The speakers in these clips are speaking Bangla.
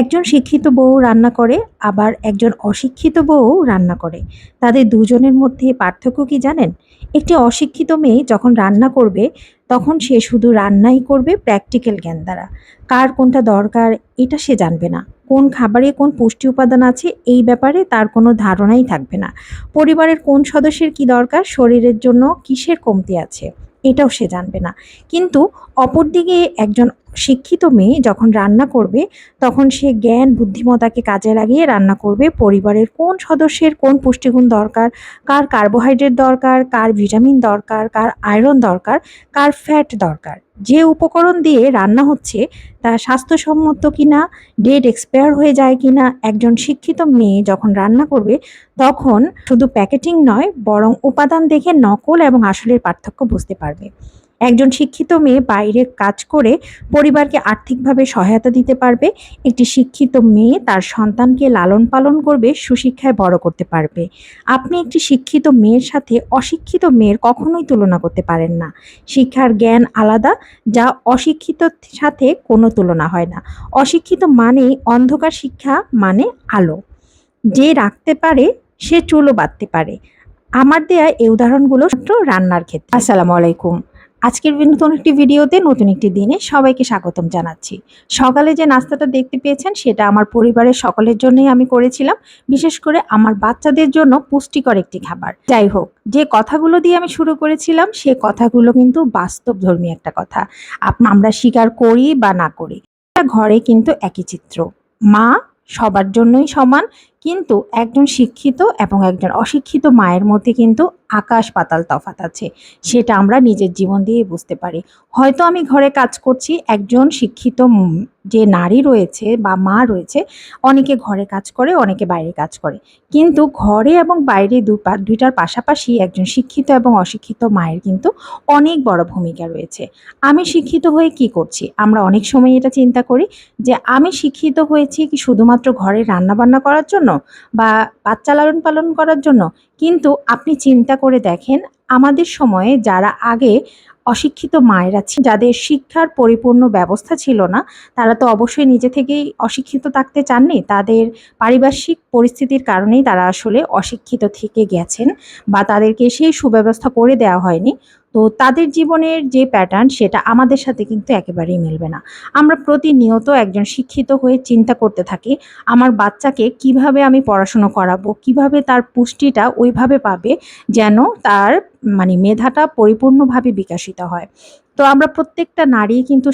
একজন শিক্ষিত বউ রান্না করে, আবার একজন অশিক্ষিত বউ রান্না করে। তাদের দুজনের মধ্যে পার্থক্য কি জানেন? একটি অশিক্ষিত মেয়ে যখন রান্না করবে, তখন সে শুধু রান্নাই করবে প্র্যাকটিক্যাল জ্ঞান দ্বারা। কার কোনটা দরকার, এটা সে জানবে না। কোন খাবারে কোন পুষ্টি উপাদান আছে, এই ব্যাপারে তার কোনো ধারণাই থাকবে না। পরিবারের কোন সদস্যের কি দরকার, শরীরের জন্য কিসের কমতি আছে, এটাও সে জানবে না। কিন্তু অপরদিকে একজন শিক্ষিত মেয়ে যখন রান্না করবে, তখন সে জ্ঞান, বুদ্ধিমত্তাকে কাজে লাগিয়ে রান্না করবে। পরিবারের কোন সদস্যের কোন পুষ্টিগুণ দরকার? কার কার্বোহাইড্রেট দরকার? কার ভিটামিন দরকার? কার আয়রন দরকার? কার ফ্যাট দরকার? যে উপকরণ দিয়ে রান্না হচ্ছে, তা স্বাস্থ্যসম্মত কিনা? ডেট এক্সপায়ার হয়ে যায় কিনা? একজন শিক্ষিত মেয়ে যখন রান্না করবে, তখন শুধু প্যাকেটিং নয়, বরং উপাদান দেখে নকল এবং আসলের পার্থক্য বুঝতে পারবে। একজন শিক্ষিত মেয়ে বাইরে কাজ করে পরিবারকে আর্থিকভাবে সহায়তা দিতে পারবে। একটি শিক্ষিত মেয়ে তার সন্তানকে লালন পালন করবে, সুশিক্ষায় বড় করতে পারবে। আপনি একটি শিক্ষিত মেয়ের সাথে অশিক্ষিত মেয়ের কখনোই তুলনা করতে পারেন না। শিক্ষার জ্ঞান আলাদা, যা অশিক্ষিত সাথে কোনো তুলনা হয় না। অশিক্ষিত মানেই অন্ধকার শিক্ষা মানে আলো। যে রাখতে পারে, সে চুলও বাঁধতে পারে। আমার দেয়া এই উদাহরণগুলো রান্নার ক্ষেত্রে। আসসালামু আলাইকুম। আজকের নতুন একটি ভিডিওতে নতুন একটি দিনে সবাইকে স্বাগতম জানাচ্ছি। সকালে যে নাস্তাটা দেখতে পেয়েছেন, সেটা আমার পরিবারের সকলের জন্যই আমি করেছিলাম। বিশেষ করে আমার বাচ্চাদের জন্য পুষ্টিকর একটি খাবার। যাই হোক, যে কথাগুলো দিয়ে আমি শুরু করেছিলাম, সে কথাগুলো কিন্তু বাস্তব ধর্মী একটা কথা। আমরা স্বীকার করি বা না করি ঘরে কিন্তু একই চিত্র। মা সবার জন্যই সমান, কিন্তু একজন শিক্ষিত এবং একজন অশিক্ষিত মায়ের মধ্যে কিন্তু আকাশ পাতাল তফাত আছে। সেটা আমরা নিজের জীবন দিয়ে বুঝতে পারি। হয়তো আমি ঘরে কাজ করছি, একজন শিক্ষিত যে নারী রয়েছে বা মা রয়েছে, অনেকে ঘরে কাজ করে, অনেকে বাইরে কাজ করে। কিন্তু ঘরে এবং বাইরে দুইটার পাশাপাশি একজন শিক্ষিত এবং অশিক্ষিত মায়ের কিন্তু অনেক বড় ভূমিকা রয়েছে। আমি শিক্ষিত হয়ে কি করছি? আমরা অনেক সময় এটা চিন্তা করি যে, আমি শিক্ষিত হয়েছি কি শুধুমাত্র ঘরে রান্নাবান্না করার জন্য বা বাচ্চা লালন পালন করার জন্য? কিন্তু আপনি চিন্তা করে দেখেন, আমাদের সময়ে যারা আগে অশিক্ষিত মায়েরা ছিল, যাদের শিক্ষার পরিপূর্ণ ব্যবস্থা ছিল না, তারা তো অবশ্যই নিজে থেকেই অশিক্ষিত থাকতে চাননি। তাদের পারিপার্শ্বিক পরিস্থিতির কারণেই তারা আসলে অশিক্ষিত থেকে গেছেন বা তাদেরকে সেই সুব্যবস্থা করে দেওয়া হয়নি। তো তাদের জীবনের যে প্যাটার্ন সেটা আমাদের সাথে কিন্তু একেবারেই মিলবে না। আমরা প্রতিনিয়ত একজন শিক্ষিত হয়ে চিন্তা করতে থাকি, আমার বাচ্চাকে কীভাবে আমি পড়াশুনো করাবো, কীভাবে তার পুষ্টিটা ওইভাবে পাবে যেন তার মানে মেধাটা পরিপূর্ণভাবে বিকাশিত হয়। তো আমরা প্রত্যেকটা নারী কিন্তু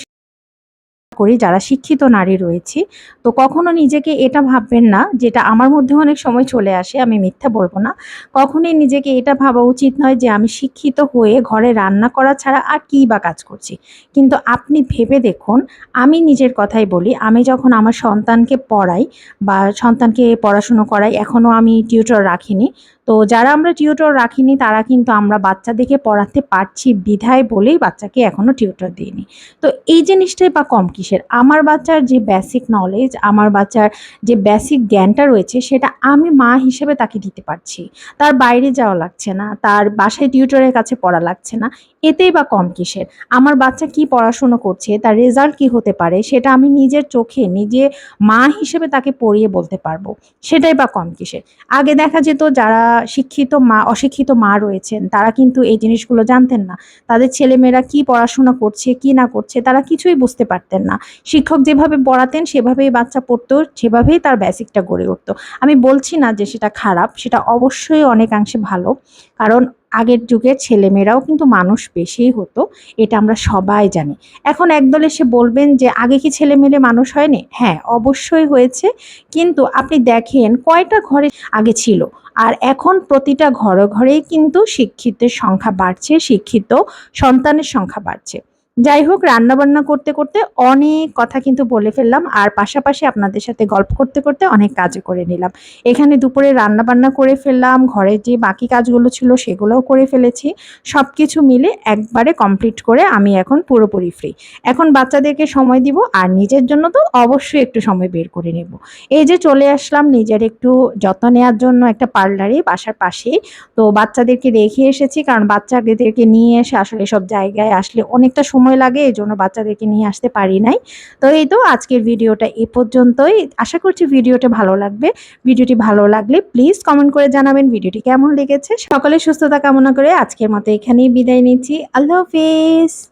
করি, যারা শিক্ষিত নারী রয়েছি, তো কখনো নিজেকে এটা ভাববেন না, যেটা আমার মধ্যে অনেক সময় চলে আসে, আমি মিথ্যা বলব না। কখনোই নিজেকে এটা ভাবা উচিত নয় যে, আমি শিক্ষিত হয়ে ঘরে রান্না করা ছাড়া আর কী বা কাজ করছি। কিন্তু আপনি ভেবে দেখুন, আমি নিজের কথাই বলি, আমি যখন আমার সন্তানকে পড়াই বা সন্তানকে পড়াশুনো করাই এখনও আমি টিউটর রাখিনি তো যারা আমরা টিউটর রাখিনি, তারা কিন্তু আমরা বাচ্চাদেরকে পড়াতে পারছি বিধায় বলেই বাচ্চাকে এখনও টিউটর দিইনি। তো এই জিনিসটাই বা কম কিসের? আমার বাচ্চার যে বেসিক নলেজ আমার বাচ্চার যে বেসিক জ্ঞানটা রয়েছে, সেটা আমি মা হিসেবে তাকে দিতে পারছি। তার বাইরে যাওয়া লাগছে না, তার বাসায় টিউটরের কাছে পড়া লাগছে না, এতেই বা কম কিসের? আমার বাচ্চা কি পড়াশুনো করছে, তার রেজাল্ট কি হতে পারে, সেটা আমি নিজের চোখে, নিজে মা হিসেবে তাকে পড়িয়ে বলতে পারব। সেটাই বা কম কিসের? আগে দেখা যেত যারা শিক্ষিত মা, অশিক্ষিত মা রয়েছেন। তারা কিন্তু এই জিনিসগুলো জানতেন না। তাদের ছেলেমেয়েরা কি পড়াশোনা করছে, কি না করছে, তারা কিছুই বুঝতে পারতেন না। শিক্ষক যেভাবে পড়াতেন, সেভাবেই বাচ্চা পড়তো, সেভাবেই তার বেসিকটা গড়ে উঠতো। আমি বলছি না যে সেটা খারাপ, সেটা অবশ্যই অনেকাংশে ভালো। কারণ আগের যুগের ছেলেমেয়েরাও কিন্তু মানুষ বেশিই হতো, এটা আমরা সবাই জানি। এখন একদল এসে বলবেন যে, আগে কি ছেলেমেয়ে মানুষ হয়নি? হ্যাঁ অবশ্যই হয়েছে। কিন্তু আপনি দেখেন কয়টা ঘরে আগে ছিল। আর এখন প্রতিটা ঘরে ঘরেই কিন্তু শিক্ষিতের সংখ্যা বাড়ছে শিক্ষিত সন্তানের সংখ্যা বাড়ছে। যাই হোক রান্নাবান্না করতে করতে অনেক কথা কিন্তু বলে ফেললাম, আর পাশাপাশি আপনাদের সাথে গল্প করতে করতে অনেক কাজ করে নিলাম। এখানে দুপুরে রান্নাবান্না করে ফেললাম ঘরের যে বাকি কাজগুলো ছিল সেগুলোও করে ফেলেছি। সব কিছু মিলে একবারে কমপ্লিট করে আমি এখন পুরোপুরি ফ্রি এখন বাচ্চাদেরকে সময় দিব, আর নিজের জন্য তো অবশ্যই একটু সময় বের করে নেব। এই যে চলে আসলাম নিজের একটু যত্ন নেওয়ার জন্য একটা পার্লারে, বাসার পাশেই। তো বাচ্চাদেরকে রেখে এসেছি, কারণ বাচ্চাদেরকে নিয়ে এসে আসলে সব জায়গায় আসলে অনেকটা সময় সময় লাগে এই জন্য বাচ্চাদেরকে নিয়ে আসতে পারি নাই। তো এই তো আজকের ভিডিওটা এ পর্যন্তই। আশা করছি ভিডিওটা ভালো লাগবে। ভিডিওটি ভালো লাগলে প্লিজ কমেন্ট করে জানাবেন ভিডিওটি কেমন লেগেছে। সকলে সুস্থতা কামনা করে আজকের মতো এখানেই বিদায় নিচ্ছি। আল্লাহ হাফিজ।